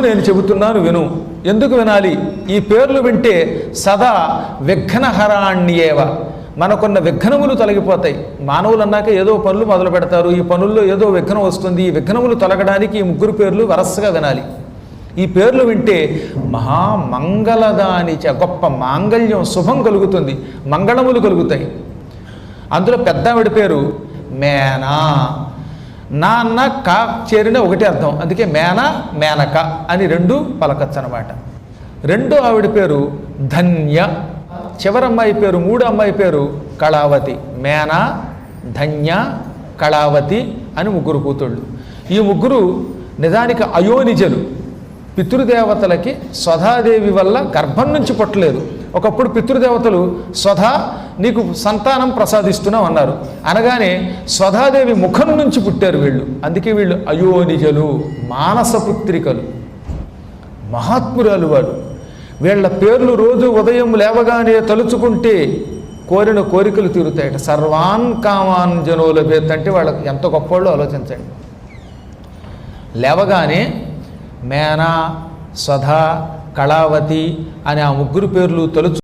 నేను చెబుతున్నాను విను. ఎందుకు వినాలి? ఈ పేర్లు వింటే సదా విఘ్నహరాణ్యేవ. మనకున్న విఘ్నములు తొలగిపోతాయి. మానవులు అన్నాక ఏదో పనులు మొదలు పెడతారు. ఈ పనుల్లో ఏదో విఘ్నం వస్తుంది. ఈ విఘ్నములు తొలగడానికి ఈ ముగ్గురు పేర్లు వరసగా వినాలి. ఈ పేర్లు వింటే మహామంగళదాని చ గొప్ప మాంగళ్యం శుభం కలుగుతుంది. మంగళములు కలుగుతాయి. అందులో పెద్దావిడ పేరు మేనా. నాన్న కా చేరిన ఒకటే అర్థం. అందుకే మేన మేనక అని రెండు పలకచ్చు అనమాట రెండో ఆవిడ పేరు ధన్య చివరమ్మాయి పేరు మూడో అమ్మాయి పేరు కళావతి. మేన ధన్య కళావతి అని ముగ్గురు కూతుళ్ళు. ఈ ముగ్గురు నిజానికి అయోనిజలు. పితృదేవతలకి స్వధాదేవి వల్ల గర్భం నుంచి పుట్టలేదు. ఒకప్పుడు పితృదేవతలు స్వధా నీకు సంతానం ప్రసాదిస్తున్నాం అన్నారు. అనగానే స్వధాదేవి ముఖం నుంచి పుట్టారు వీళ్ళు. అందుకే వీళ్ళు అయోనిజలు మానసపుత్రికలు మహాత్మురాలు వారు. వీళ్ళ పేర్లు రోజు ఉదయం లేవగానే తలుచుకుంటే కోరిన కోరికలు తీరుతాయట. సర్వాన్ కామాన్ జనోలభేత్ అంటే వాళ్ళకి ఎంత గొప్పవాళ్ళు ఆలోచించండి. లేవగానే మేనా స్వధ కళావతి అనే ఆ ముగ్గురు పేర్లు తలుచు